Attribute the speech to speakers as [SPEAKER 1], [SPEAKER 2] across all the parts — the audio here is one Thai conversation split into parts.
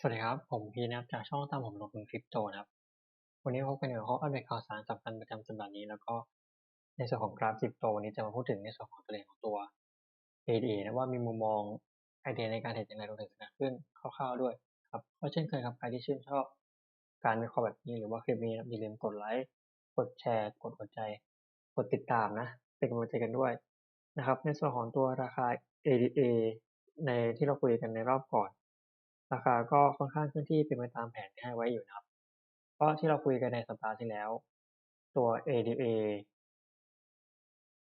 [SPEAKER 1] สวัสดีครับ ผมพีนะครับจากช่องตามผมลงทุนคริปโตนะครับ วันนี้พบกันในหัวข้ออัปเดตข่าวสารสำคัญประจำสัปดาห์นี้ แล้วก็ในส่วนของกราฟคริปโตวันนี้จะมาพูดถึงในส่วนของตัวเลขของตัว ADA นะว่ามีมุมมองไอเดียในการเทรดอย่างไรรวมถึงสถานขึ้นคร่าวๆด้วยครับก็เช่นเคยครับใครที่ชื่นชอบการวิเคราะห์แบบนี้หรือว่าคลิปนี้อย่าลืมกดไลค์กดแชร์กดหัวใจกดติดตามนะเป็นกำลังใจกันด้วยนะครับ ในส่วนของตัวราคา ADA ในที่เราคุยกันในรอบก่อน ราคาก็ค่อนข้างเคลื่อนที่เป็นไปตามแผนที่ให้ไว้อยู่นะครับ เพราะที่เราคุยกันในสัปดาห์ที่แล้ว ตัว ADA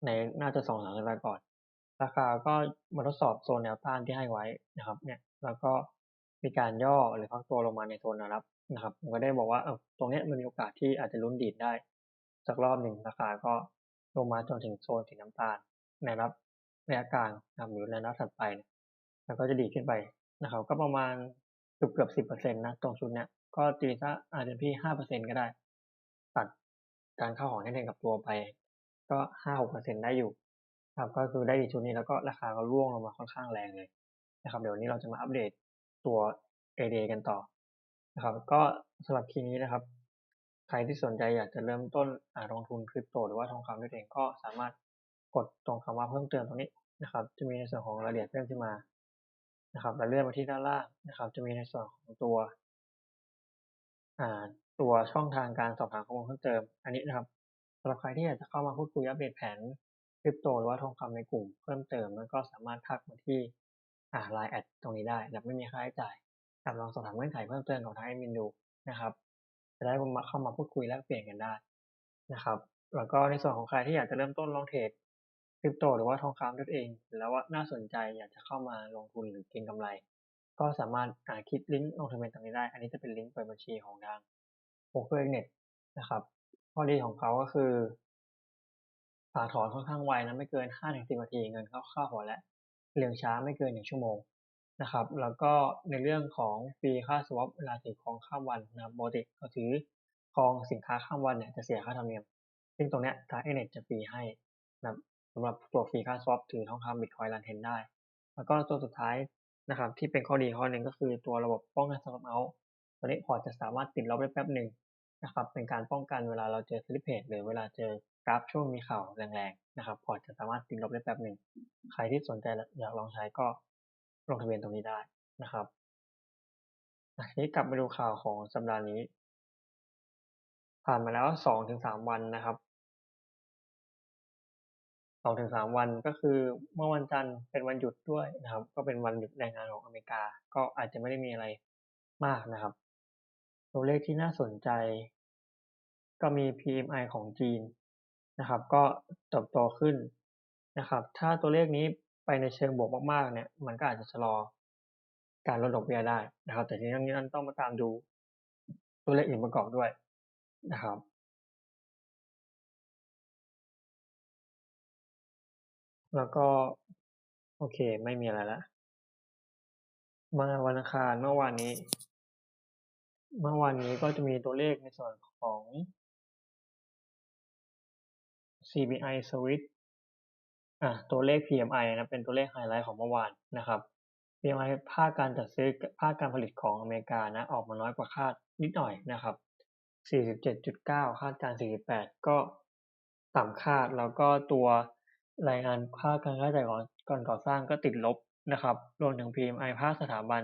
[SPEAKER 1] ในน่าจะสองสามสัปดาห์ก่อน ราคาก็มาทดสอบโซนแนวต้านที่ให้ไว้นะครับ เนี่ย แล้วก็มีการย่อหรือพักตัวลงมาในโซนแนวรับนะครับ ผมก็ได้บอกว่าเออตรงนี้มันมีโอกาสที่อาจจะลุ้นดีดได้สักรอบหนึ่งราคาก็ลงมาจนถึงโซนสีน้ำตาลในรับระยะกลางนะครับหรือระยะถัดไปเนี่ยแล้วก็จะดีขึ้นไป นะครับก็ประมาณเกือบเกือบสิบเปอร์เซ็นต์นะตรงชุดเนี้ยก็ตีซะอาจจะพี่ห้าเปอร์เซ็นต์ก็ได้ ตัดการเข้าของที่เทนกับตัวไป ก็ห้าหกเปอร์เซ็นต์ได้อยู่ครับก็คือได้ดีชุดนี้แล้วก็ราคาก็ร่วงลงมาค่อนข้างแรงเลยนะครับเดี๋ยววันนี้เราจะมาอัปเดตตัว AD กันต่อนะครับก็สำหรับคีนี้นะครับ ใครที่สนใจอยากจะเริ่มต้นลงทุนคริปโตหรือว่าทองคำด้วยเองก็สามารถกดตรงคำว่าเพิ่มเติมตรงนี้นะครับ จะมีในส่วนของรายละเอียดเพิ่มขึ้นมา นะครับแล้วเลื่อนมาที่ด้านล่างนะครับ จะมีในส่วนของตัวตัวช่องทางการสอบถามข้อมูลเพิ่มเติม อันนี้นะครับสำหรับใครที่อยากจะเข้ามาพูดคุยอัปเดตแผนคริปโตหรือว่าทองคำในกลุ่มเพิ่มเติมมันก็สามารถทักมาที่ไลน์แอดตรงนี้ได้แบบไม่มีค่าใช้จ่ายกับลองสอบถามเงื่อนไขเพิ่มเติมของทางแอดมินดูนะครับจะได้มาเข้ามาพูดคุยแลกเปลี่ยนกันได้นะครับ แล้วก็ในส่วนของใครที่อยากจะเริ่มต้นลองเทรด คริปโตหรือว่าทองคำด้วยเอง แล้วว่าน่าสนใจอยากจะเข้ามาลงทุนหรือเก็งกำไร ก็สามารถคลิกลิงก์ลงทะเบียนตรงนี้ได้ อันนี้จะเป็นลิงก์เปิดบัญชีของทางโ o เกอร์เน็ตนะครับข้อดีของเขาก็คือฝากถอนค่อนข้างไวนะไม่เกิน5ถึง10 นาทีเงินเข้าเข้าหัวแล้วเรื่องช้าไม่เกิน 1 ชั่วโมงนะครับ แล้วก็ในเรื่องของฟรีค่าสวอปเวลาถือของข้ามวันนะครับปกติเขาถือคองสินค้าข้ามวันเนี่ยจะเสียค่าธรรมเนียม ซึ่งตรงเนี้ยทางเอเน็ตจะฟรีให้นะครับ สำหรับตัวฟรีค่าสวอปถือทองคำบิตคอยน์รันเทนได้ แล้วก็ตัวสุดท้ายนะครับที่เป็นข้อดีข้อหนึ่งก็คือตัวระบบป้องกันสต็อปเอาตัวนี้พอจะสามารถติดลบได้แป๊บหนึ่งนะครับเป็นการป้องกันเวลาเราเจอสลิปเพจหรือเวลาเจอกราฟช่วงมีข่าวแรงๆนะครับพอจะสามารถติดลบได้แป๊บหนึ่งใครที่สนใจอยากลองใช้ก็ลงทะเบียนตรงนี้ได้นะครับทีนี้กลับมาดูข่าวของสัปดาห์นี้ ผ่านมาแล้วสองถึงสามวันนะครับ สองถึงสามวันก็คือเมื่อวันจันทร์เป็นวันหยุดด้วยนะครับ ก็เป็นวันหยุดแรงงานของอเมริกา ก็อาจจะไม่ได้มีอะไรมากนะครับ ตัวเลขที่น่าสนใจ ก็มี PMI ของจีนนะครับ ก็เติบโตขึ้นนะครับ ถ้าตัวเลขนี้ไปในเชิงบวกมากๆเนี่ยมันก็อาจจะชะลอการลดดอกเบี้ยได้นะครับ แต่ทีนี้นั้นต้องมาตามดูตัวเลขอื่นประกอบด้วยนะครับ แล้วก็ โอเค ไม่มีอะไรละ มาวันอังคารเมื่อวานนี้ เมื่อวานนี้ก็จะมีตัวเลขในส่วนของ CBI Switch อะตัวเลข PMI นะเป็นตัวเลขไฮไลท์ของเมื่อวานนะครับ PMI ภาคการจัดซื้อภาคการผลิตของอเมริกานะออกมาน้อยกว่าคาดนิดหน่อยนะครับ 47.9 คาดการ 48 ก็ต่ำคาดแล้วก็ตัว รายงานภาคการค่าใช้จ่ายก่อนก่อสร้างก็ติดลบนะครับ รวมถึง PMI ภาคสถาบัน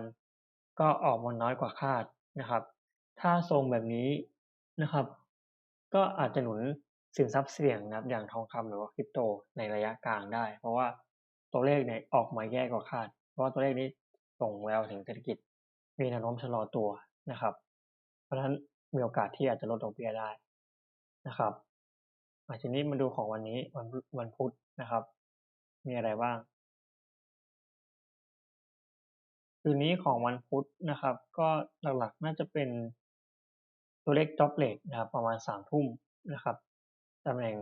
[SPEAKER 1] ก็ออกมาน้อยกว่าคาดนะครับ ถ้าทรงแบบนี้นะครับ ก็อาจจะหนุนสินทรัพย์เสี่ยงนะครับ อย่างทองคำหรือว่าคริปโตในระยะกลางได้ เพราะว่าตัวเลขเนี่ยออกมาแย่กว่าคาด เพราะว่าตัวเลขนี้ส่งแววถึงเศรษฐกิจ มีแนวโน้มชะลอตัวนะครับ เพราะฉะนั้นมีโอกาสที่อาจจะลดดอกเบี้ยได้นะครับ อาทีนี้มาดูของวันนี้วันวันพุธนะครับ มีอะไรบ้างคืนนี้ของวันพุธนะครับ ก็หลักๆน่าจะเป็นตัวเลข job rate นะครับ ประมาณสามทุ่มนะครับตำแหน่ง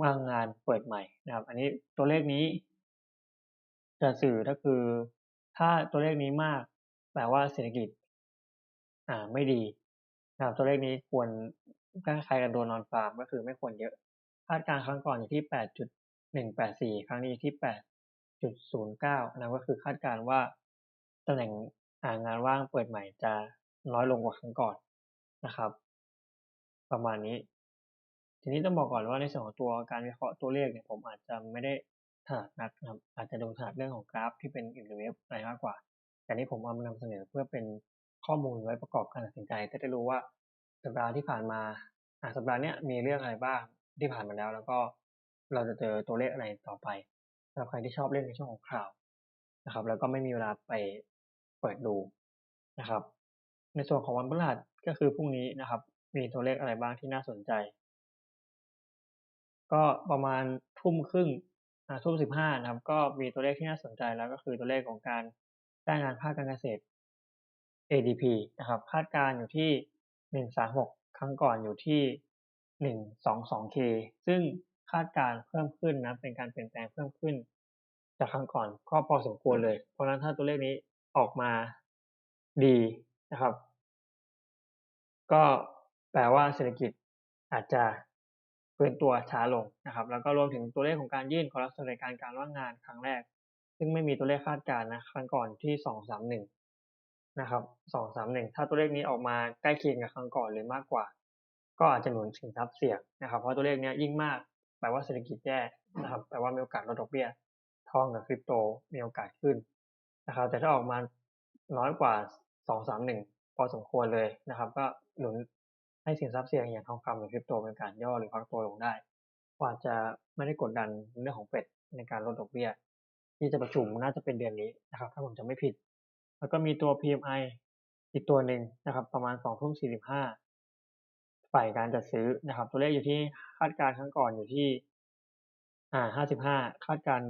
[SPEAKER 1] ว่างงานเปิดใหม่นะครับ อันนี้ตัวเลขนี้จะสื่อก็คือ ถ้าตัวเลขนี้มาก แปลว่าเศรษฐกิจ อ่าไม่ดีนะครับ ตัวเลขนี้ควร คล้ายๆกับโดนนอนฟาร์มก็คือไม่ควรเยอะ คาดการครั้งก่อนอยู่ที่ 8.184 ครั้งนี้ที่ 8.09 นะก็คือคาดการว่าตำแหน่งงานว่างเปิดใหม่จะน้อยลงกว่าครั้งก่อนนะครับ ประมาณนี้ ทีนี้ต้องบอกก่อนว่าในส่วนของตัวการวิเคราะห์ตัวเลขเนี่ยผมอาจจะไม่ได้ถนัดนักนะครับอาจจะดูถนัดเรื่องของกราฟที่เป็นอินเทอร์เว็บอะไรมากกว่า แต่นี้ผมเอามานำเสนอเพื่อเป็นข้อมูลไว้ประกอบการตัดสินใจจะได้รู้ว่า สัปดาห์ที่ผ่านมาอ่สัปดาห์นี้มีเรื่องอะไรบ้างที่ผ่านมาแล้ว แล้วก็เราจะเจอตัวเลขอะไรต่อไปสำหรับใครที่ชอบเล่นในช่วงของข่าวนะครับ แล้วก็ไม่มีเวลาไปเปิดดูนะครับ ในส่วนของวันพฤหัสก็คือพรุ่งนี้นะครับ มีตัวเลขอะไรบ้างที่น่าสนใจ ก็ประมาณทุ่มครึ่งทุ่มสิบห้านะครับ ก็มีตัวเลขที่น่าสนใจแล้วก็คือตัวเลขของการจ้างงานภาคการเกษตร ADP นะครับ คาดการอยู่ที่ หนึ่งสามหกครั้งก่อนอยู่ที่หนึ่งสองสองเคซึ่งคาดการเพิ่มขึ้นนะเป็นการเปลี่ยนแปลงเพิ่มขึ้น จากครั้งก่อนก็พอสมควรเลย เพราะฉะนั้นถ้าตัวเลขนี้ออกมาดีนะครับ ก็แปลว่าเศรษฐกิจอาจจะฟื้นตัวช้าลงนะครับ แล้วก็รวมถึงตัวเลขของการยื่นขอรับสวัสดิการการว่างงานครั้งแรก ซึ่งไม่มีตัวเลขคาดการณ์นะครั้งก่อนที่สองสามหนึ่ง นะครับสองสามหนึ่งถ้าตัวเลขนี้ออกมาใกล้เคียงกับครั้งก่อนหรือมากกว่า ก็อาจจะหนุนสินทรัพย์เสี่ยงนะครับ เพราะตัวเลขนี้ยิ่งมากแปลว่าเศรษฐกิจแย่นะครับแปลว่ามีโอกาสลดดอกเบี้ยทองกับคริปโตมีโอกาสขึ้นนะครับแต่ถ้าออกมาน้อยกว่าสองสามหนึ่งพอสมควรเลยนะครับ ก็หนุนให้สินทรัพย์เสี่ยงอย่างทองคำหรือคริปโตเป็นการย่อหรือพักตัวลงได้กว่าจะไม่ได้กดดันเรื่องของเฟดในการลดดอกเบี้ย ที่จะประชุมน่าจะเป็นเดือนนี้นะครับ ถ้าผมจะไม่ผิด แล้วก็มีตัว PMI อีกตัวหนึ่งนะครับ ประมาณสองทุ่มสี่สิบห้าฝ่ายการจัดซื้อนะครับ ตัวเลขอยู่ที่คาดการครั้งก่อนอยู่ที่อ่าห้าสิบห้าคาดการ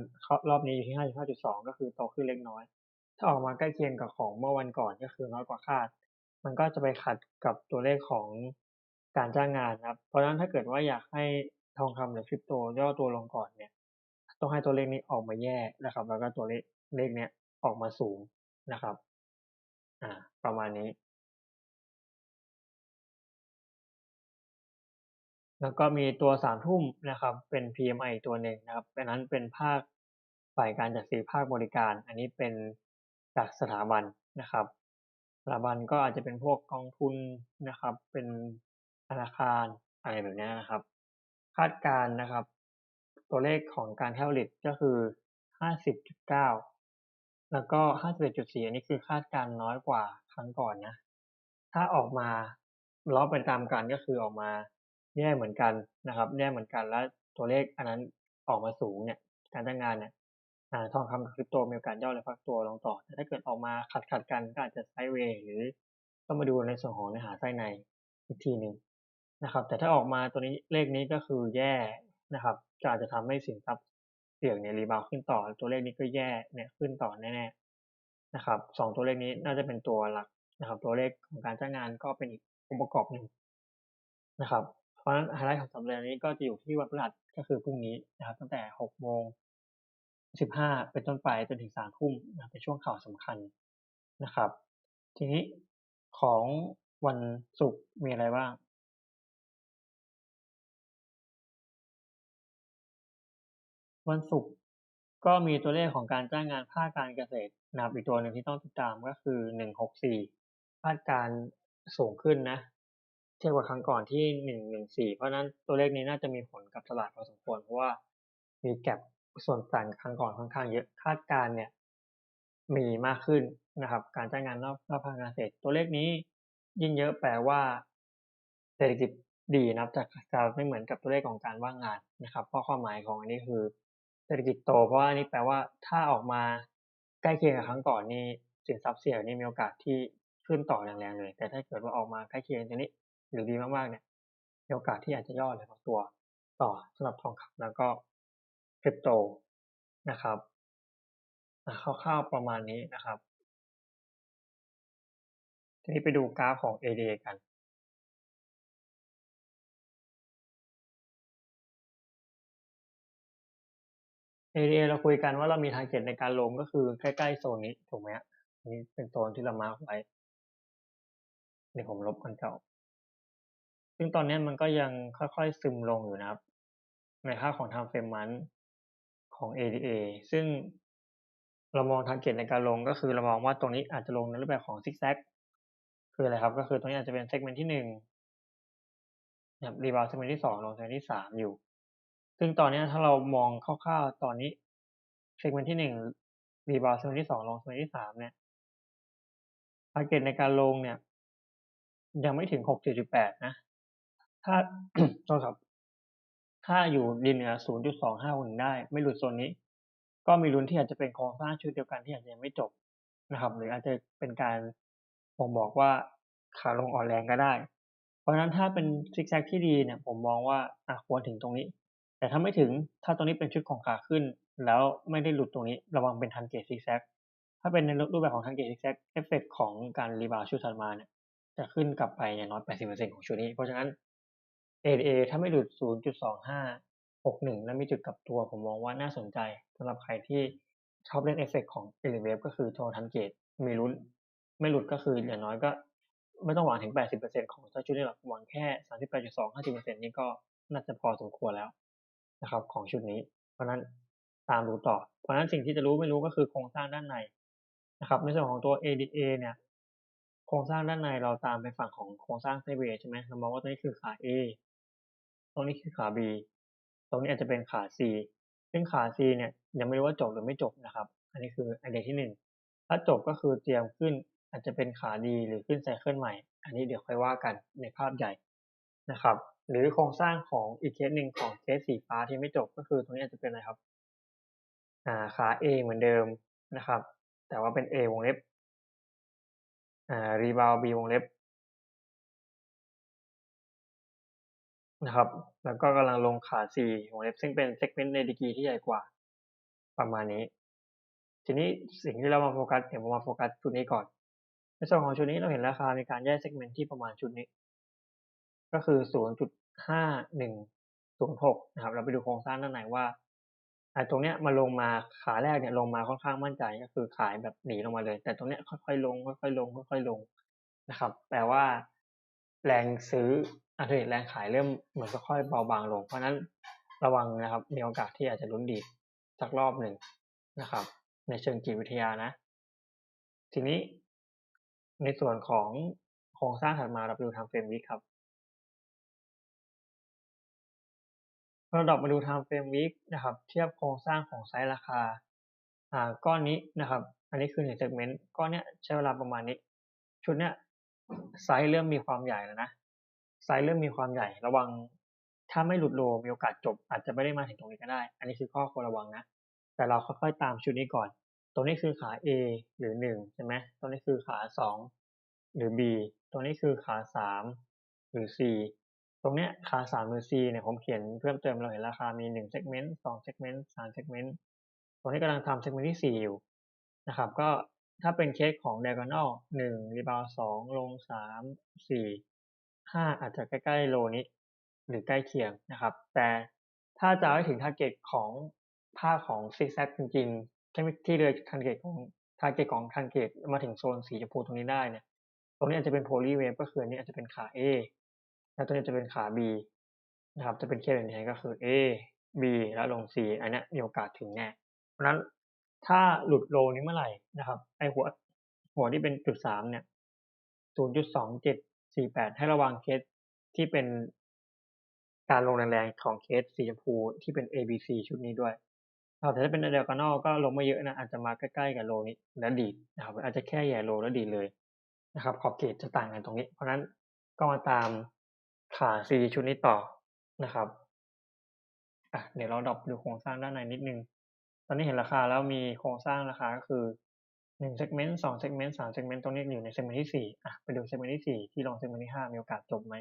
[SPEAKER 1] รอบนี้อยู่ที่ห้าสิบห้าจุดสองก็คือโตขึ้นเล็กน้อย ถ้าออกมาใกล้เคียงกับของเมื่อวันก่อนก็คือน้อยกว่าคาด มันก็จะไปขัดกับตัวเลขของการจ้างงานครับ เพราะฉะนั้นถ้าเกิดว่าอยากให้ทองคำหรือคริปโตย่อตัวลงก่อนเนี่ย ต้องให้ตัวเลขนี้ออกมาแย่นะครับ แล้วก็ตัวเลขเลขเนี้ยออกมาสูง นะครับ อ่า ประมาณนี้ แล้วก็มีตัวสามทุ่มนะครับ เป็น PMI ตัวหนึ่งนะครับเป็นนั้นเป็นภาคฝ่ายการจัดซื้อภาคบริการ อันนี้เป็นจากสถาบันนะครับสถาบันก็อาจจะเป็นพวกกองทุนนะครับ เป็นธนาคารอะไรแบบนี้นะครับ คาดการนะครับ ตัวเลขของการแคลริตก็คือห้าสิบจุดเก้า แล้วก็ห้าสิบเอ็ดจุดสี่อันนี้คือคาดการน้อยกว่าครั้งก่อนนะ ถ้าออกมาล้อไปตามกันก็คือออกมาแย่เหมือนกันนะครับแย่เหมือนกันแล้วตัวเลขอันนั้นออกมาสูงเนี่ยการจ้างงานเนี่ยทองคำกับคริปโตมีโอกาสย่อหรือพักตัวลงต่อ แต่ถ้าเกิดออกมาขัดขัดกันก็อาจจะไซด์เวย์หรือต้องมาดูในส่วนของเนื้อหาไส้ในอีกทีหนึ่งนะครับ แต่ถ้าออกมาตัวนี้เลขนี้ก็คือแย่นะครับก็อาจจะทำให้สินทรัพย์ เสี่ยงเนี่ยรีบาวขึ้นต่อ ตัวเลขนี้ก็แย่เนี่ยขึ้นต่อแน่ๆนะครับสองตัวเลขนี้น่าจะเป็นตัวหลักนะครับ ตัวเลขของการจ้างงานก็เป็นอีกองค์ประกอบหนึ่งนะครับ เพราะฉะนั้นไฮไลท์ของสัปดาห์นี้ก็จะอยู่ที่วันพฤหัสก็คือพรุ่งนี้นะครับ ตั้งแต่หกโมงสิบห้าเป็นต้นไปจนถึงสามทุ่มนะเป็นช่วงข่าวสำคัญนะครับ ทีนี้ของวันศุกร์มีอะไรบ้าง วันศุกร์ก็มีตัวเลขของการจ้างงานภาคการเกษตรนะครับอีกตัวหนึ่งที่ต้องติดตามก็คือหนึ่งหกสี่คาดการสูงขึ้นนะ เทียบกับครั้งก่อนที่หนึ่งหนึ่งสี่เพราะนั้นตัวเลขนี้น่าจะมีผลกับตลาดพอสมควรเพราะว่ามีแก็บส่วนต่างครั้งก่อนค่อนข้างเยอะคาดการเนี่ยมีมากขึ้นนะครับ การจ้างงานนอกนอกภาคการเกษตรตัวเลขนี้ยิ่งเยอะแปลว่าเศรษฐกิจดีนะครับจะจะไม่เหมือนกับตัวเลขของการว่างงานนะครับเพราะความหมายของอันนี้คือ เศรษฐกิจโต เพราะว่านี่แปลว่าถ้าออกมาใกล้เคียงกับครั้งก่อนนี่สินทรัพย์เสี่ยงนี่มีโอกาสที่ขึ้นต่อแรงๆเลย แต่ถ้าเกิดว่าออกมาใกล้เคียงตัวนี้หรือดีมากๆเนี่ยมีโอกาสที่อาจจะย่อเลยตัวต่อสำหรับทองคำแล้วก็คริปโตนะครับคร่าวๆประมาณนี้นะครับ ทีนี้ไปดูกราฟของ ADA กัน ADA เราคุยกันว่าเรามีทางเจ็ดในการลงก็คือใกล้ๆโซนนี้ถูกไหมนี่เป็นโซนที่เรามาร์กไว้เดี๋ยวผมลบกันเก่า ซึ่งตอนนี้มันก็ยังค่อยๆซึมลงอยู่นะครับ ในค่าของ time frame month ของ ADA ซึ่งเรามองทาร์เก็ตในการลงก็คือเรามองว่าตรงนี้อาจจะลงในรูปแบบของซิกแซกคืออะไรครับ ก็คือตรงนี้อาจจะเป็นเซกเมนต์ที่หนึ่งนะครับรีบาวเซกเมนต์ที่สองลงเซกเมนต์ที่สามอยู่ ซึ่งตอนนี้ถ้าเรามองคร่าวๆตอนนี้เซกเมนต์ที่หนึ่งรีบาวเซกเมนต์ที่สองลงเซกเมนต์ที่สามเนี่ยทาร์เก็ตในการลงเนี่ย ยังไม่ถึงหกจุดแปดนะ ถ้าโทษครับ ถ้าอยู่ดินเหนือศูนย์จุดสองห้าหนึ่งได้ ไม่หลุดโซนนี้ ก็มีลุ้นที่อาจจะเป็นโครงสร้างชุดเดียวกันที่อาจจะยังไม่จบนะครับ หรืออาจจะเป็นการผมบอกว่าขาลงอ่อนแรงก็ได้ เพราะฉะนั้นถ้าเป็นซิกแซกที่ดีเนี่ย ผมมองว่าอควรถึงตรงนี้ แต่ถ้าไม่ถึงถ้าตรงนี้เป็นชุดของขาขึ้น แล้วไม่ได้หลุดตรงนี้ระวังเป็นทันเกตซิกแซกถ้าเป็นในรูปแบบของทันเกตซิกแซกเอฟเฟกของการรีบาวชุดถัดมาเนี่ยจะขึ้นกลับไปอย่างน้อย 80%ของชุดนี้ เพราะฉะนั้น ADA ถ้าไม่หลุด 0.2561 แล้วมีจุดกลับตัว ผมมองว่าน่าสนใจสำหรับใครที่ชอบเล่นเอฟเฟกของ e l e v a v e ก็คือโททันเกตมีลุ้น ไม่หลุดก็คืออย่างน้อยก็ ไม่ต้องหวังถึง 80%ของเจ้าชุดนี้หรอกหวังแค่ 38.2 50%นี่ก็น่าจะพอสมควรแล้ว นะครับของชุดนี้ เพราะนั้นตามดูต่อ เพราะนั้นสิ่งที่จะรู้ไม่รู้ก็คือโครงสร้างด้านในนะครับในส่วนของตัว ADA เนี่ยโครงสร้างด้านในเราตามไปฝั่งของโครงสร้างไซเวย์ใช่ไหมเรามองว่าตรงนี้คือขา A ตรงนี้คือขา B ตรงนี้อาจจะเป็นขา C ซึ่งขา C เนี่ยยังไม่รู้ว่าจบหรือไม่จบนะครับ อันนี้คือไอเดียที่หนึ่งถ้าจบก็คือเตรียมขึ้นอาจจะเป็นขาดีหรือขึ้นไซเคิลใหม่ อันนี้เดี๋ยวค่อยว่ากันในภาพใหญ่นะครับ หรือโครงสร้างของอีกเคสหนึ่งของเคสสีฟ้าที่ไม่จบก็คือตรงนี้อาจจะเป็นอะไรครับ อ่าขา A เหมือนเดิมนะครับ แต่ว่าเป็น A วงเล็บ อ่ารีบาว B วงเล็บนะครับ แล้วก็กำลังลงขา C วงเล็บซึ่งเป็นเซกเมนต์ในดีกีที่ใหญ่กว่าประมาณนี้ ทีนี้สิ่งที่เรามาโฟกัสเดี๋ยวผมมาโฟกัสชุดนี้ก่อนในส่วนของชุดนี้เราเห็นราคามีการแยกเซกเมนต์ที่ประมาณชุดนี้ ก็คือ 0.5106 นะครับ เราไปดูโครงสร้างด้านในว่าอ่าตรงเนี้ยมาลงมาขาแรกเนี่ยลงมาค่อนข้างมั่นใจก็คือขายแบบหนีลงมาเลย แต่ตรงเนี้ยค่อยๆลงค่อยๆลงค่อยๆลงนะครับ แปลว่า แรงซื้ออันนี้แรงขายเริ่มเหมือนค่อยๆเบาบางลง เพราะนั้นระวังนะครับ มีโอกาสที่อาจจะลุ้นดีสักรอบหนึ่งนะครับ ในเชิงจิตวิทยานะ ทีนี้ในส่วนของโครงสร้างถัดมาเราไปดูทางเฟรมวิกครับ เราดอกมาดู time frame week นะครับ เทียบโครงสร้างของไซส์ราคาอ่าก้อนนี้นะครับ อันนี้คือหนึ่งเซกเมนต์ก้อนเนี้ยใช้เวลาประมาณนี้ ชุดเนี้ยไซส์เริ่มมีความใหญ่แล้วนะไซส์เริ่มมีความใหญ่ระวังถ้าไม่หลุดโลมีโอกาสจบ อาจจะไม่ได้มาถึงตรงนี้ก็ได้ อันนี้คือข้อควรระวังนะ แต่เราค่อยๆตามชุดนี้ก่อน ตรงนี้คือขา A หรือหนึ่งใช่ไหมตรงนี้คือขาสองหรือ B ตรงนี้คือขาสามหรือ C ตรงเนี้ยขาสามหรือ C เนี่ยผมเขียนเพิ่มเติมเราเห็นราคามีหนึ่งเซกเมนต์สองเซกเมนต์สามเซกเมนต์ตรงนี้กำลังทำเซกเมนต์ที่สี่อยู่นะครับ ก็ถ้าเป็นเคสของ diagonal หนึ่งรีบาวสองลงสามสี่ห้าอาจจะใกล้ๆโลนี้ หรือใกล้เคียงนะครับ แต่ถ้าจะให้ถึงทาร์เก็ตของภาพของซิกแซกจริงๆที่ที่เลยทาร์เก็ตของทาร์เก็ตของทาร์เก็ตมาถึงโซนสีชมพูตรงนี้ได้เนี่ย ตรงนี้อาจจะเป็นโพลีเวฟก็คืออันนี้อาจจะเป็นขา A แล้วตัวนี้จะเป็นขา B นะครับ จะเป็นเคสแบบนี้ก็คือ A B แล้วลง C อันนี้มีโอกาสถึงแน่ เพราะนั้นถ้าหลุดโลนี้เมื่อไหร่นะครับ ไอหัวหัวที่เป็นจุดสามเนี่ยศูนย์จุดสองเจ็ดสี่แปดให้ระวังเคสที่เป็นการลงแรงๆของเคสสีชมพูที่เป็น A B C ชุดนี้ด้วยแต่ถ้าเป็นเดลกานอลก็ลงม่เยอะนะ อาจจะมาใกล้ๆกับโลนี้แล้วดีดนะครับอาจจะแค่แย่โลแล้วดีเลยนะครับ ขอบเขตจะต่างกันตรงนี้ เพราะนั้นก็มาตาม ขาซีชุดนี้ต่อนะครับอะเดี๋ยวเราดรอปดูโครงสร้างด้านในนิดนึง ตอนนี้เห็นราคาแล้วมีโครงสร้างราคาก็คือหนึ่งเซกเมนต์สองเซกเมนต์สามเซกเมนต์ตรงนี้อยู่ในเซกเมนต์ที่สี่อะไปดูเซกเมนต์ที่สี่ที่ลงเซกเมนต์ที่ห้ามีโอกาสจบไหม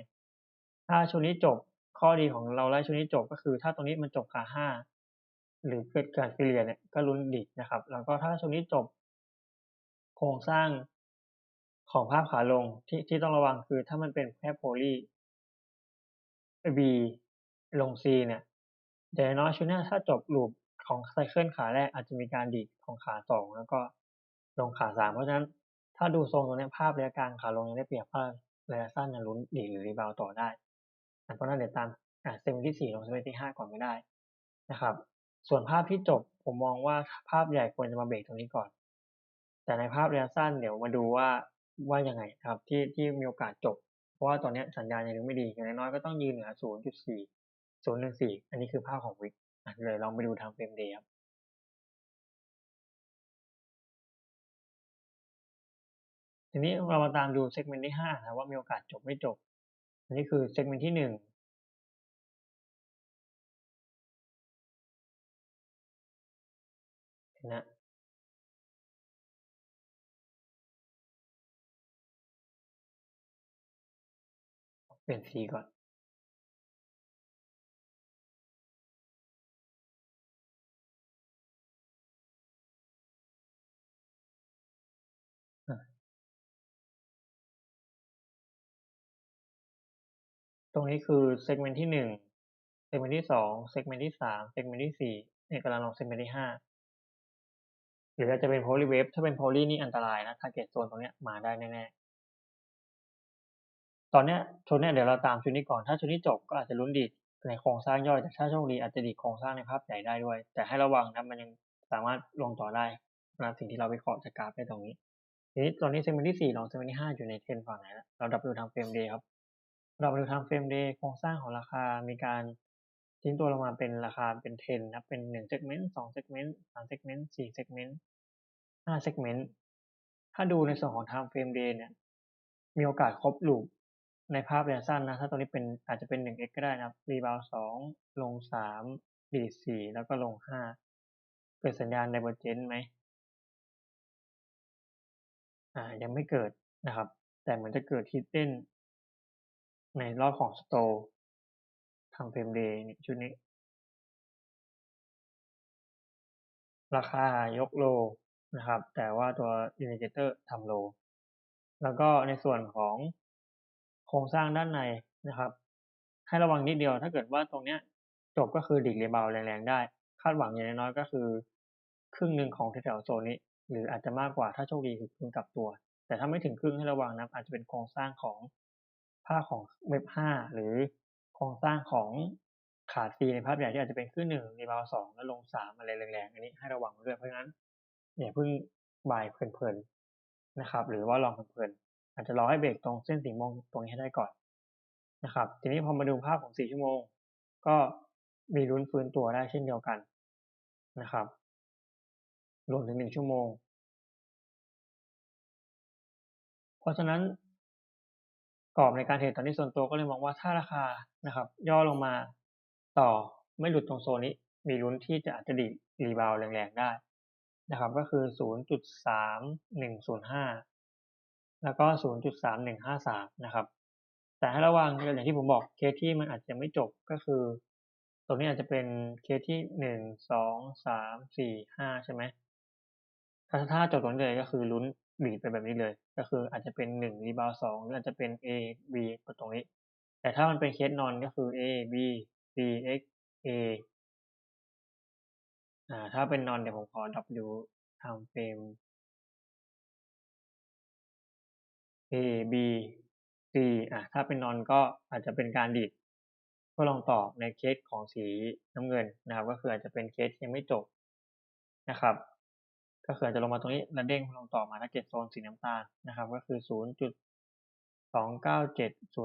[SPEAKER 1] ถ้าชุดนี้จบข้อดีของเราไล่ชุดนี้จบก็คือ ถ้าตรงนี้มันจบขาห้าหรือเกิดการฟิเลียเนี่ยก็ลุ้นดีนะครับ แล้วก็ถ้าชุดนี้จบ โครงสร้างของภาพขาลงที่ที่ต้องระวังคือถ้ามันเป็นแค่โพลี B ลง C เนี่ยแต่น้อยชุดนี้ถ้าจบลูปของไซเคิลขาแรกอาจจะมีการดีดของขาสองแล้วก็ลงขาสามเพราะฉะนั้นถ้าดูทรงตรงนี้ภาพระยะกลางขาลงยังได้เปรียบภาพระยะสั้นยังลุ้นดีหรือรีบาวต่อได้เพราะนั้นเดี๋ยวตามอ่าเซมิที่สี่ลงเซมิที่ห้าก่อนไม่ได้นะครับ ส่วนภาพที่จบผมมองว่าภาพใหญ่ควรจะมาเบรกตรงนี้ก่อน แต่ในภาพระยะสั้นเดี๋ยวมาดูว่าว่ายังไงครับที่ที่มีโอกาสจบ เพราะว่าตอนนี้สัญญาณยังไม่ดีอย่างน้อยก็ต้องยืนเหนือ 0.4 0.14 อันนี้คือภาพของวิกเลยลองไปดูทางเฟรมเดย์ครับทีนี้เรามาตามดูเซกเมนต์ที่ห้านะว่ามีโอกาสจบไม่จบ อันนี้คือเซกเมนต์ที่หนึ่งนะ เปลี่ยนสีก่อนตรงนี้คือเซกเมนต์ที่หนึ่งเซกเมนต์ที่สองเซกเมนต์ที่สามเซกเมนต์ที่สี่เนี่ยกำลังลงเซกเมนต์ที่ห้าหรืออาจจะเป็นโพลีเวฟถ้าเป็นโพลีนี่อันตรายนะทาร์เก็ตโซนตรงเนี้ยมาได้แน่ๆ ตอนเนี้ยชุดเนี้ยเดี๋ยวเราตามชุดนี้ก่อน ถ้าชุดนี้จบก็อาจจะลุ้นดีในโครงสร้างย่อยแต่ถ้าโชคดีอาจจะดีโครงสร้างในภาพใหญ่ได้ด้วย แต่ให้ระวังนะมันยังสามารถลงต่อได้นะสิ่งที่เราวิเคาะจากกราฟได้ตรงนี้ทีนี้ตอนนี้เซกเนต์ที่สี่ลองเซกเนต์ที่ห้าอยู่ในเทรนฝั่งไหนแล้วเราดับดูทางเฟรมเดย์ครับเรามาดูทางเฟรมเดย์โครงสร้างของราคามีการทิ้งตัวลงมาเป็นราคาเป็นเทนนะเป็นหนึ่งเซกเมนต์สองเซกเมนต์สามเซกเมนต์สี่เซกเมนต์ห้าเซกเมนต์ถ้าดูในส่วนของทางเฟรมเดย์เนี่ยมีโอกาสครบลูป ในภาพระยะสั้นนะ ถ้าตรงนี้เป็นอาจจะเป็นหนึ่ง x ก็ได้นะรีบาวสองลงสามดีสี่แล้วก็ลงห้าเกิดสัญญาณไดเวอร์เจนไหมอ่ายังไม่เกิดนะครับ แต่เหมือนจะเกิดฮิตเด้น ในรอบของสโตทางเฟรมเดย์ชุดนี้ ราคายกโลนะครับ แต่ว่าตัวอินดิเคเตอร์ทำโล แล้วก็ในส่วนของ โครงสร้างด้านในนะครับ ให้ระวังนิดเดียวถ้าเกิดว่าตรงเนี้ยจบก็คือดิกเรเบลแรงๆได้ คาดหวังอย่างน้อยก็คือ ครึ่งหนึ่งของแถวโซนนี้ หรืออาจจะมากกว่าถ้าโชคดีคือครึ่งกลับตัว แต่ถ้าไม่ถึงครึ่งให้ระวังนะอาจจะเป็นโครงสร้างของภาพของเว็บห้าหรือโครงสร้างของขาดซีในภาพใหญ่ที่อาจจะเป็นขึ้นหนึ่งรีบาวสองแล้วลงสามอะไรแรงๆอันนี้ให้ระวังด้วยเพราะฉะนั้นอย่าเพิ่งบายเพลินๆนะครับ หรือว่าลองเพลินๆ อาจจะรอให้เบรกตรงเส้นสีม่วงตรงนี้ให้ได้ก่อนนะครับ ทีนี้พอมาดูภาพของสี่ชั่วโมง ก็มีลุ้นฟื้นตัวได้เช่นเดียวกันนะครับ รวมถึงหนึ่งชั่วโมง เพราะฉะนั้นกรอบในการเทรดตอนนี้ส่วนตัวก็เลยมองว่าถ้าราคานะครับ ย่อลงมาต่อไม่หลุดตรงโซนนี้ มีลุ้นที่จะอาจจะดีรีบาวแรงๆได้นะครับ ก็คือ 0.3105 แล้วก็ 0.3153 นะครับ แต่ให้ระวังอย่างที่ผมบอกเคสที่มันอาจจะไม่จบก็คือ ตรงนี้อาจจะเป็นเคสที่หนึ่งสองสามสี่ห้าใช่ไหมถ้าถ้าจบตรงนี้เลยก็คือลุ้นบีดไปแบบนี้เลย ก็คืออาจจะเป็นหนึ่งรีบาวสองหรืออาจจะเป็น A B ตรงนี้ แต่ถ้ามันเป็นเคสนอนก็คือ A B C X A อ่าถ้าเป็นนอนเดี๋ยวผมขอดับดูทำเฟรม B C อ่าถ้าเป็นนอนก็อาจจะเป็นการดีดก็ลองตอบในเคสของสีน้ำเงินนะครับ ก็คืออาจจะเป็นเคสยังไม่จบนะครับ ก็คือจะลงมาตรงนี้แล้วเด้งลงต่อมาถ้าเก็ตโซนสีน้ำตาลนะครับ ก็คือ 0.297 0.3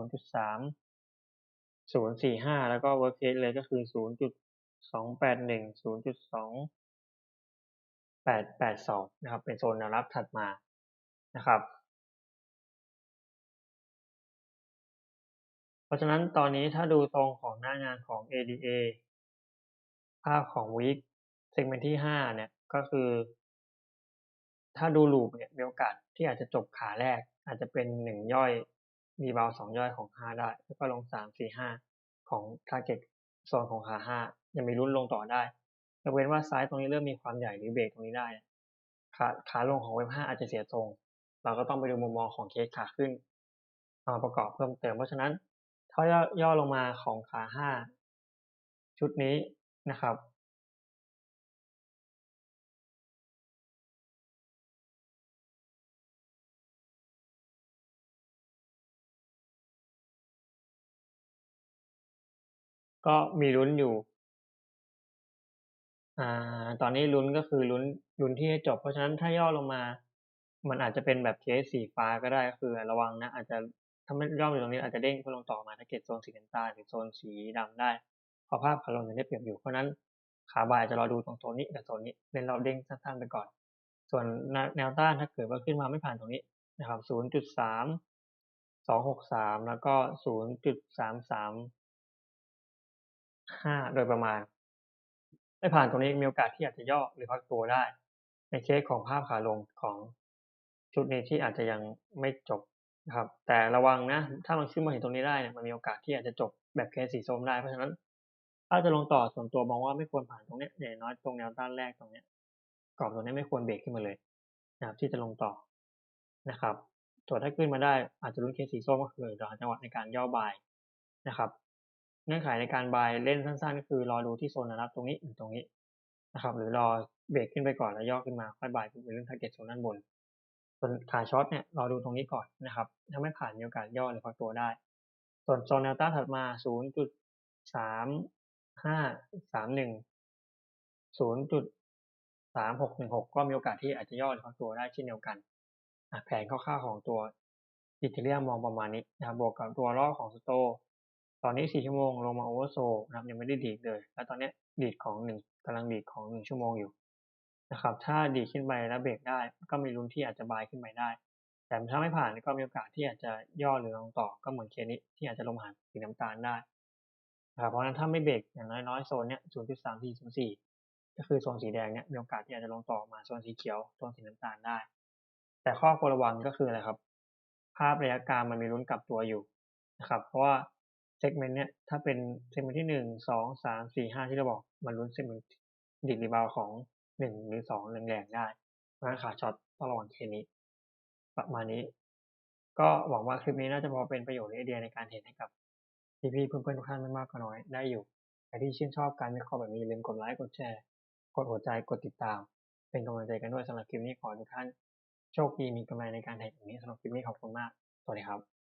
[SPEAKER 1] 045 แล้วก็ worst case เลยก็คือ 0.281 0.2882 นะครับ เป็นโซนแนวรับถัดมานะครับ เพราะฉะนั้นตอนนี้ถ้าดูตรงของหน้างานของ ADA ภาพของ week segment ที่ 5 เนี่ยก็คือ ถ้าดูลูปเนี่ยมีโอกาสที่อาจจะจบขาแรก อาจจะเป็นหนึ่งย่อย มีเบาสองย่อยของห้าได้ แล้วก็ลงสามสี่ห้าของทาร์เก็ตโซนของขาห้ายังมีรุ่นลงต่อได้ยกเว้นว่าซ้ายตรงนี้เริ่มมีความใหญ่หรือเบรกตรงนี้ได้ ขาขาลงของเว็บห้าอาจจะเสียทรง เราก็ต้องไปดูมุมมองของเคสขาขึ้นมาประกอบเพิ่มเติมเพราะฉะนั้น ถ้าย่อลงมาของขาห้าชุดนี้นะครับ ก็มีลุ้นอยู่อ่าตอนนี้ลุ้นก็คือลุ้นลุ้นที่ให้จบ เพราะฉะนั้นถ้าย่อลงมา มันอาจจะเป็นแบบเคสสีฟ้าก็ได้คือระวังนะอาจจะ ถ้าไม่ย่ออยู่ตรงนี้อาจจะเด้งเพื่อลงต่อมาถ้าเกิดโซนสีน้ำตาลหรือโซนสีดำได้เพราะภาพขาลงยังได้เปรียบอยู่เพราะนั้นขาบ่ายจะรอดูตรงโซนนี้กับโซนนี้เล่นรอบเด้งสั้นๆไปก่อน ส่วนแนวต้านถ้าเกิดว่าขึ้นมาไม่ผ่านตรงนี้นะครับ 0.3 263 แล้วก็ 0.335 โดยประมาณ ไม่ผ่านตรงนี้มีโอกาสที่อาจจะย่อหรือพักตัวได้ ในเคสของภาพขาลงของชุดนี้ที่อาจจะยังไม่จบ นะครับ แต่ระวังนะ ถ้ามันขึ้นมาถึงตรงนี้ได้เนี่ยมันมีโอกาสที่อาจจะจบแบบเคสสีส้มได้ เพราะฉะนั้น ถ้าจะลงต่อส่วนตัวมองว่าไม่ควรผ่านตรงนี้อย่างน้อยตรงแนวต้านแรกตรงนี้กรอบตรงนี้ไม่ควรเบรกขึ้นมาเลยนะครับ ที่จะลงต่อนะครับส่วนถ้าขึ้นมาได้อาจจะลุ้นเคสสีส้มก็คือรอจังหวะในการย่อบายนะครับเงื่อนไขในการบายเล่นสั้น ๆ ก็คือรอดูที่โซนนะครับตรงนี้หรือตรงนี้นะครับ หรือรอเบรกขึ้นไปก่อนแล้วย่อขึ้นมาค่อยบายเป็นเรื่องทาร์เก็ตโซนด้านบน ส่วนขาช็อตเนี่ยรอดูตรงนี้ก่อนนะครับ ถ้าไม่ผ่านมีโอกาสย่อหรือพักตัวได้ ส่วนโซนแนวต้านถัดมา 0.3531 0.3616 ก็มีโอกาสที่อาจจะย่อหรือพักตัวได้เช่นเดียวกัน แผนคร่าวๆของตัวอีเทเรียมองประมาณนี้นะครับบวกกับตัวรอบของสโต ตอนนี้ 4 ชั่วโมงลงมาโอเวอร์โซนะครับยังไม่ได้ดีดเลย แล้วตอนนี้ดีดของ 1กำลังดีดของ 1 ชั่วโมงอยู่ นะครับ ถ้าดีขึ้นไปแล้วเบรกได้ ก็มีลุ้นที่อาจจะบายขึ้นไปได้ แต่ถ้าไม่ผ่านก็มีโอกาสที่อาจจะย่อหรือลงต่อก็เหมือนเคสนี้ที่อาจจะลงหาสีน้ำตาลได้นะครับเพราะฉะนั้นถ้าไม่เบรกอย่างน้อยๆโซนเนี้ย0.3404ก็คือโซนสีแดงเนี้ยมีโอกาสที่อาจจะลงต่อมาโซนสีเขียวโซนสีน้ำตาลได้ แต่ข้อควรระวังก็คืออะไรครับ ภาพระยะกลางมันมีลุ้นกลับตัวอยู่นะครับเพราะว่าเซกเมนต์เนี้ยถ้าเป็นเซกเมนต์ที่หนึ่งสองสามสี่ห้าที่เราบอกมันลุ้นเซกเมนต์ดิดรีบาวของ หนึ่งหรือสองแรงๆได้เพราะขาช็อตต้องระวังเคนี้ ประมาณนี้ ก็หวังว่าคลิปนี้น่าจะพอเป็นประโยชน์ไอเดียในการเห็นให้กับพี่ๆเพื่อนๆทุกท่านไม่มากก็น้อยได้อยู่ใครที่ชื่นชอบการวิเคราะห์แบบนี้ลืมกดไลค์กดแชร์ กดหัวใจกดติดตาม เป็นกำลังใจกันด้วยสำหรับคลิปนี้ขอทุกท่านโชคดีมีกำไรในการเทรดอย่างนี้สำหรับคลิปนี้ขอบคุณมากสวัสดีครับ